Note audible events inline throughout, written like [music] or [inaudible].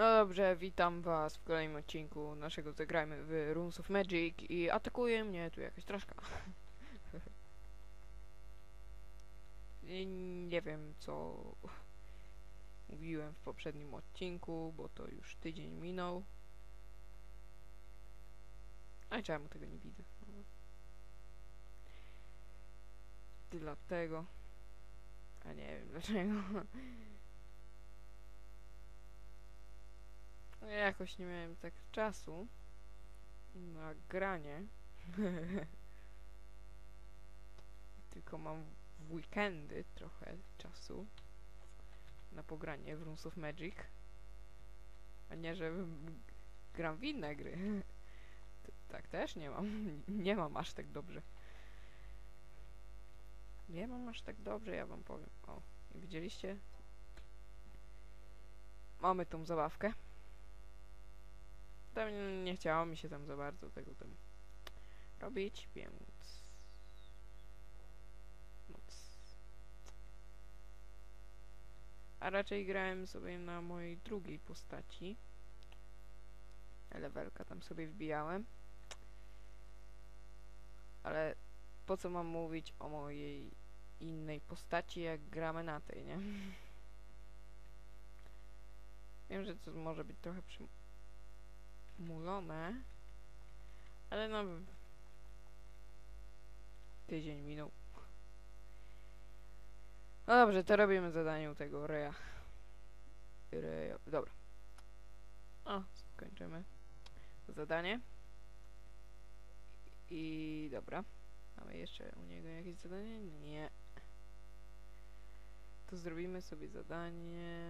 No dobrze, witam was w kolejnym odcinku naszego Zagrajmy w Runes of Magic i atakuje mnie tu jakaś troszka. [laughs] Nie wiem co mówiłem w poprzednim odcinku, bo to już tydzień minął. A i czemu tego nie widzę? No. Dlatego. A nie wiem dlaczego. Jakoś nie miałem tak czasu na granie. [laughs] Tylko mam w weekendy trochę czasu na pogranie w Runes of Magic. A nie, że gram w inne gry. [laughs] Tak też nie mam. [laughs] Nie mam aż tak dobrze. Nie mam aż tak dobrze, ja wam powiem. O, widzieliście? Mamy tą zabawkę. Tam nie, chciało mi się tam za bardzo tego tam robić, więc... No, c- A raczej grałem sobie na mojej drugiej postaci. Levelka tam sobie wbijałem. Ale po co mam mówić o mojej innej postaci, jak gramy na tej, nie? [laughs] Wiem, że to może być trochę przymulone, ale no... Tydzień minął. No dobrze, to robimy zadanie u tego Reja. Reja. Dobra. O, skończymy zadanie. I dobra. Mamy jeszcze u niego jakieś zadanie? Nie. To zrobimy sobie zadanie.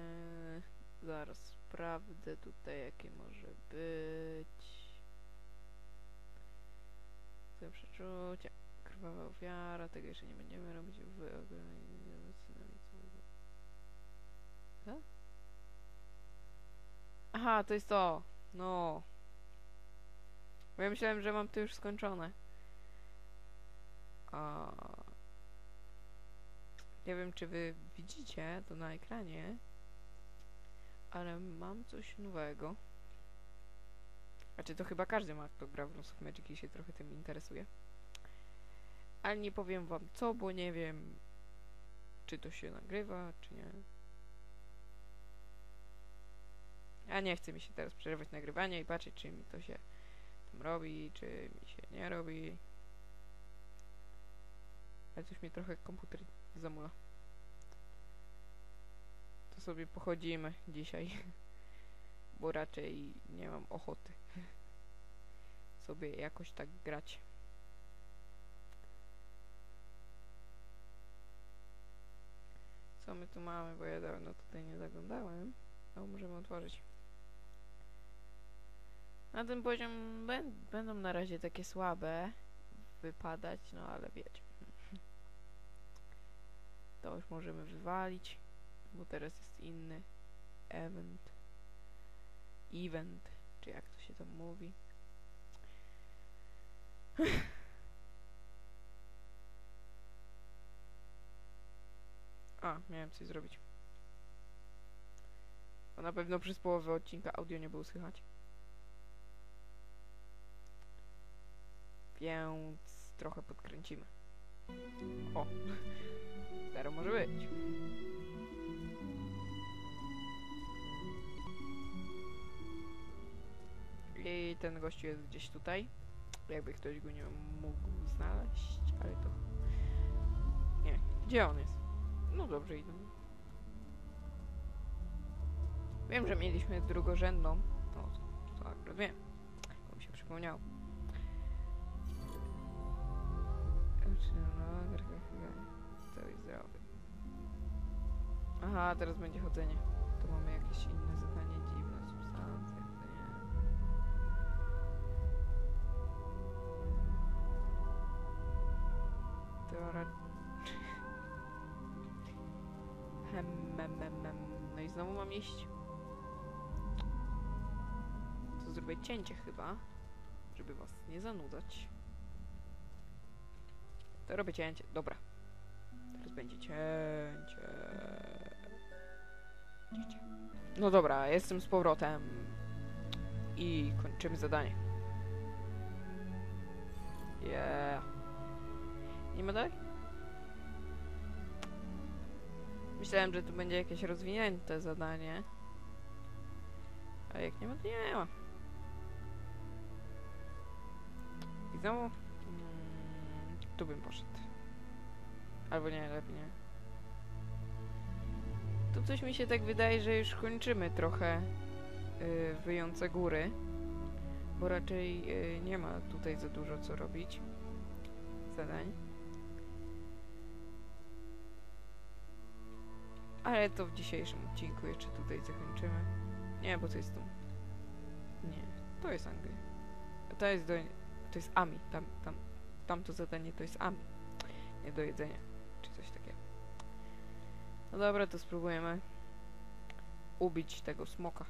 Zaraz sprawdzę tutaj, jakie może być. To przeczucie. Krwawa ofiara. Tego jeszcze nie będziemy robić w Co? Aha, to jest to. No. Bo ja myślałem, że mam to już skończone. Nie wiem, czy wy widzicie to na ekranie, ale mam coś nowego. Znaczy, to chyba każdy ma, kto gra w Runes of Magic i się trochę tym interesuje. Ale nie powiem wam co, bo nie wiem, czy to się nagrywa, czy nie. A nie chce mi się teraz przerywać nagrywania i patrzeć, czy mi to się tam robi, czy mi się nie robi. Ale coś mi trochę komputer zamula. To sobie pochodzimy dzisiaj. [laughs] Bo raczej nie mam ochoty [laughs] sobie jakoś tak grać. Co my tu mamy, bo ja dawno tutaj nie zaglądałem. No, możemy otworzyć. Na ten poziom bę- będą na razie takie słabe wypadać, no ale wiecie. [laughs] To już możemy wywalić, bo teraz jest inny event. Event, czy jak to się tam mówi. A, miałem coś zrobić. Bo na pewno przez połowę odcinka audio nie było słychać. Więc trochę podkręcimy. O! [laughs] Teraz może być. I ten gościu jest gdzieś tutaj. Jakby ktoś go nie mógł znaleźć, ale to... Nie, gdzie on jest? No dobrze, idą. Wiem, że mieliśmy drugorzędną. No, to akurat wiem. To mi się przypomniało. Cały zdrowy. Aha, teraz będzie chodzenie. Tu mamy jakieś inne zadanie, Teora... Hem, mem, mem, mem. No i znowu mam iść. To zrobię cięcie chyba, żeby was nie zanudzać. To robię cięcie, dobra. Teraz będzie cięcie. Cięcie. No dobra, jestem z powrotem. I kończymy zadanie. Yeah. Nie ma dalej? Myślałem, że tu będzie jakieś rozwinięte zadanie. A jak nie ma, to nie ma. I znowu... Mm, tu bym poszedł. Albo nie, lepiej nie. Tu coś mi się tak wydaje, że już kończymy trochę yy, wyjące góry. Bo raczej yy, nie ma tutaj za dużo co robić. Zadań. Ale to w dzisiejszym odcinku jeszcze tutaj zakończymy. Nie, bo to jest tu. Nie, to jest Anglia. To jest do... To jest Ami. Tam, tam, tamto zadanie to jest Ami. Nie do jedzenia. Czy coś takiego. No dobra, to spróbujemy ubić tego smoka.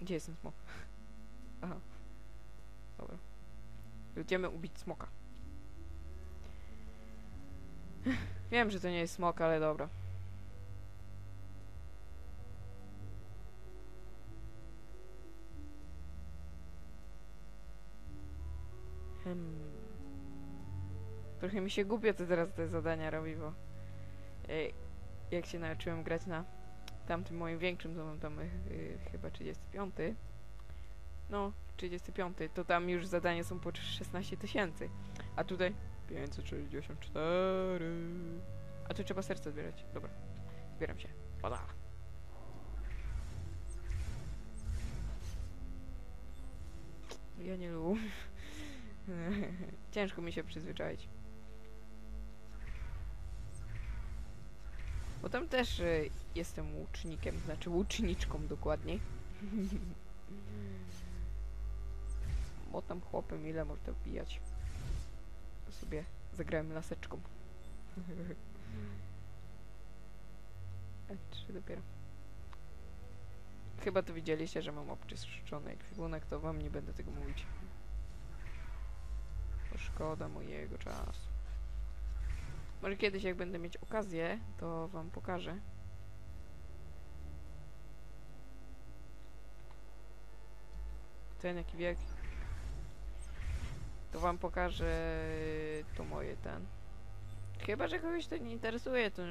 Gdzie jest ten smok? Aha. Dobra. Będziemy ubić smoka. Wiem, że to nie jest smok, ale dobra. Hmm. Trochę mi się głupio to teraz te zadania robi, bo ej, jak się nauczyłem grać na tamtym moim większym, to mam tam y, y, chyba 35. No, 35, to tam już zadania są po 16 tysięcy. A tutaj 564. A tu trzeba serce zbierać. Dobra, zbieram się. Pada. Ja nie lubię. [laughs] Ciężko mi się przyzwyczaić. Bo tam też y, jestem łucznikiem, znaczy łuczniczką dokładniej. [laughs] Bo tam chłopem ile można wbijać. Sobie zagrałem laseczką. A trzy dopiero. Chyba to widzieliście, że mam obczyszczony ekwipunek, to wam nie będę tego mówić. Bo szkoda mojego czasu. Może kiedyś, jak będę mieć okazję, to wam pokażę. Ten jaki wielki. To wam pokażę to moje ten. Chyba, że kogoś to nie interesuje, to...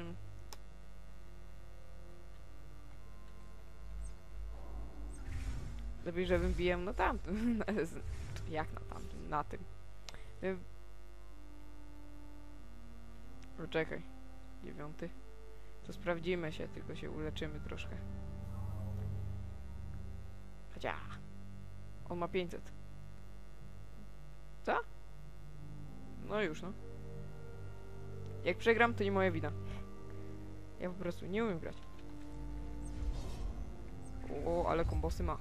Lepiej, żebym bijał na tamtym. [laughs] Jak na tamtym? Na tym. Y, Poczekaj. Dziewiąty. To sprawdzimy się, tylko się uleczymy troszkę. Chociaż. On ma 500. Co? No już, no. Jak przegram, to nie moja wina. Ja po prostu nie umiem grać. O, ale kombosy ma.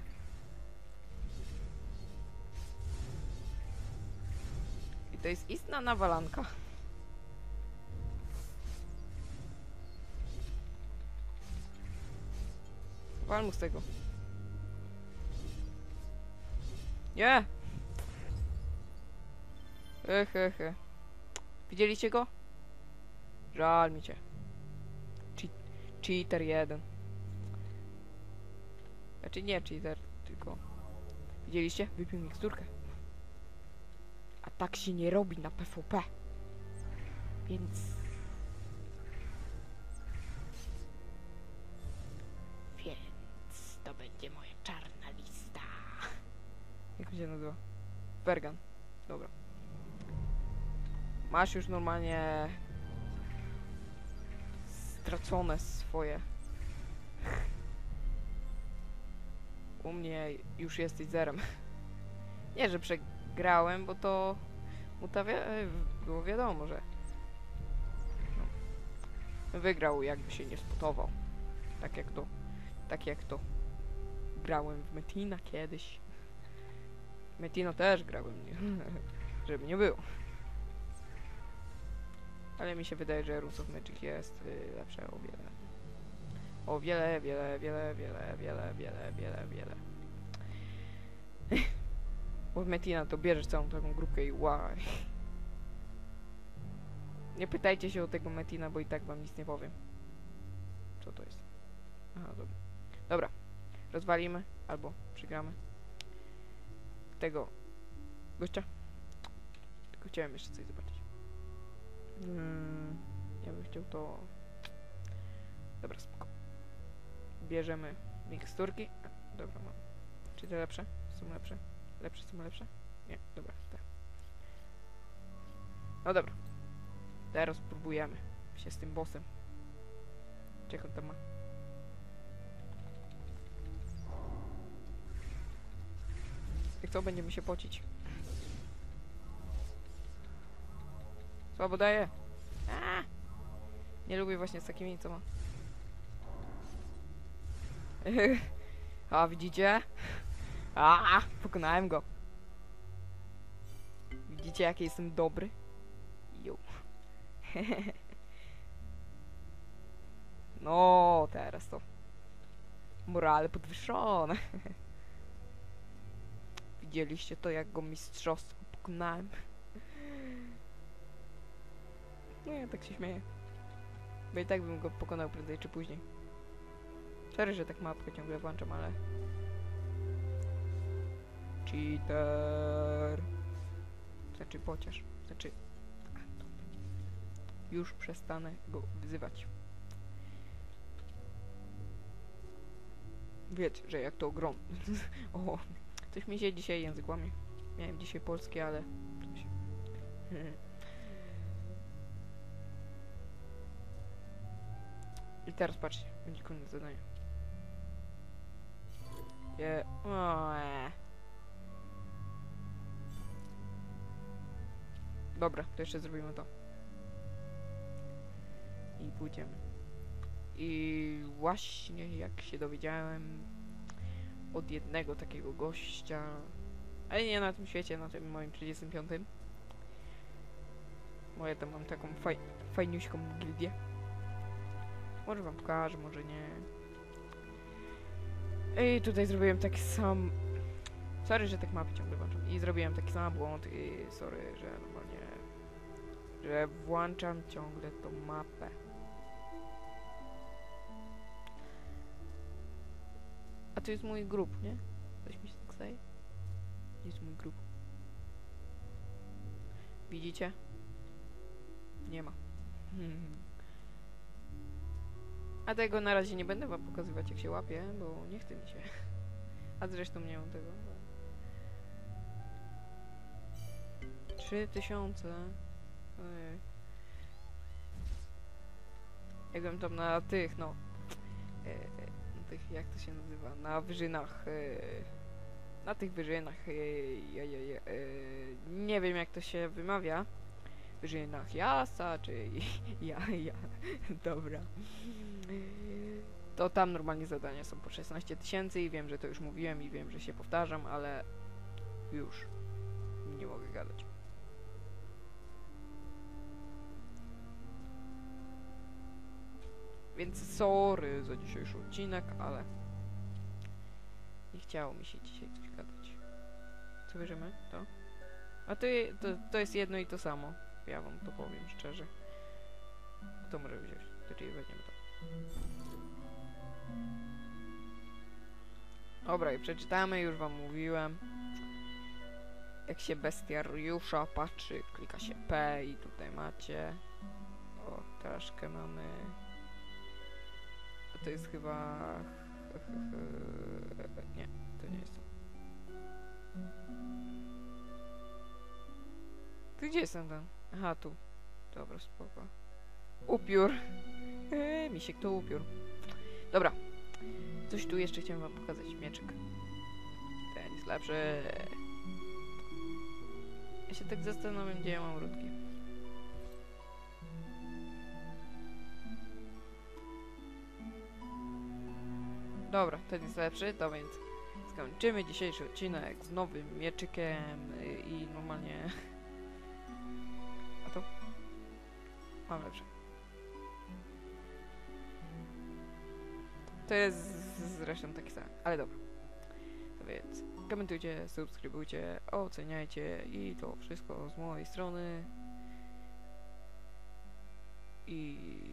I to jest istna nawalanka. Wal mu z tego. Nie! Ech, ech, ech. Widzieliście go? Żal mi cię. Che cheater jeden. Znaczy nie cheater, tylko... Widzieliście? Wypił miksturkę. A tak się nie robi na PvP. Więc... Więc to będzie moja czarna lista. Jak się nazywa? Bergan. Dobra. Masz już normalnie stracone swoje. U mnie już jesteś zerem. Nie, że przegrałem, bo to mu ta wi było wiadomo, że no, wygrał jakby się nie spotował. Tak jak to, tak jak to grałem w Metina kiedyś. Metino też grałem, [laughs] żeby nie było. Ale mi się wydaje, że Rules of Magic jest y, lepsze o wiele. O wiele, wiele, wiele, wiele, wiele, wiele, wiele, wiele. [laughs] Bo Metina to bierzesz całą taką grupkę i łaj. [laughs] Nie pytajcie się o tego Metina, bo i tak wam nic nie powiem. Co to jest? Aha, dobra. Dobra. Rozwalimy albo przegramy tego gościa. Tylko chciałem jeszcze coś zobaczyć. Mm, ja bym chciał to... Dobra, spoko. Bierzemy miksturki. Dobra, mam. Czy te lepsze? Są lepsze? Lepsze są lepsze? Nie, dobra, te. No dobra. Teraz spróbujemy się z tym bossem. Czego tam ma? Jak co, będziemy się pocić. Słabo daje. Nie lubię właśnie z takimi, co ma. [laughs] A, widzicie? A, pokonałem go. Widzicie, jaki jestem dobry? Jo. [laughs] no, teraz to. Morale podwyższone. [laughs] Widzieliście to, jak go mistrzostwo pokonałem? No ja tak się śmieję. Bo i tak bym go pokonał prędzej czy później. Sorry, że tak mapkę ciągle włączam, ale... Cheater. Znaczy pociąż. Znaczy... Już przestanę go wyzywać. Wiecie, że jak to ogrom... [laughs] o, coś mi się dzisiaj język łamie. Miałem dzisiaj polski, ale... I teraz patrzcie, będzie koniec zadania. Je... O, e. Dobra, to jeszcze zrobimy to. I pójdziemy. I właśnie jak się dowiedziałem od jednego takiego gościa, ale nie na tym świecie, na tym moim 35. Moje tam mam taką faj, fajniuśką gildię. Może wam pokażę, może nie. I tutaj zrobiłem taki sam... Sorry, że tak mapy ciągle włączam. I zrobiłem taki sam błąd i sorry, że normalnie... Że włączam ciągle tą mapę. A to jest mój grup, nie? Coś mi się tak jest mój grup? Widzicie? Nie ma. [laughs] A tego na razie nie będę wam pokazywać jak się łapie, bo nie chce mi się. A zresztą nie mam tego. Trzy tysiące. Ojej. Jakbym tam na tych, no. E, na tych, jak to się nazywa? Na wyżynach. E, na tych wyżynach. E, e, nie wiem jak to się wymawia. Wyżynach Jasa, czy [laughs] ja, ja. Dobra. To tam normalnie zadania są po 16 tysięcy i wiem, że to już mówiłem i wiem, że się powtarzam, ale już nie mogę gadać. Więc sorry za dzisiejszy odcinek, ale nie chciało mi się dzisiaj coś gadać. Co bierzemy? To? A to, je, to, to jest jedno i to samo. Ja wam to powiem szczerze. To może wziąć. Czyli weźmiemy to. Dobra, i przeczytamy, już wam mówiłem. Jak się bestiariusza patrzy, klika się P i tutaj macie. O, troszkę mamy. To jest chyba. [laughs] Nie, to nie jest gdzie jest ten? Aha, tu. Dobra, spoko. Upiór. Eee, misiek to upiór. Dobra. Coś tu jeszcze chciałem wam pokazać. Mieczyk. Ten jest lepszy. Ja się tak zastanawiam, gdzie ja mam rutki. Dobra, ten jest lepszy, to więc skończymy dzisiejszy odcinek z nowym mieczykiem i normalnie... Mam lepszy. To jest zresztą taki sam, ale dobra. To więc komentujcie, subskrybujcie, oceniajcie i to wszystko z mojej strony. I